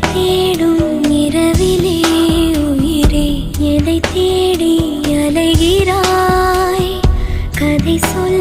தேடும் இரவிலே உயிரே எதை தேடி அலைகிறாய்? கதை சொல்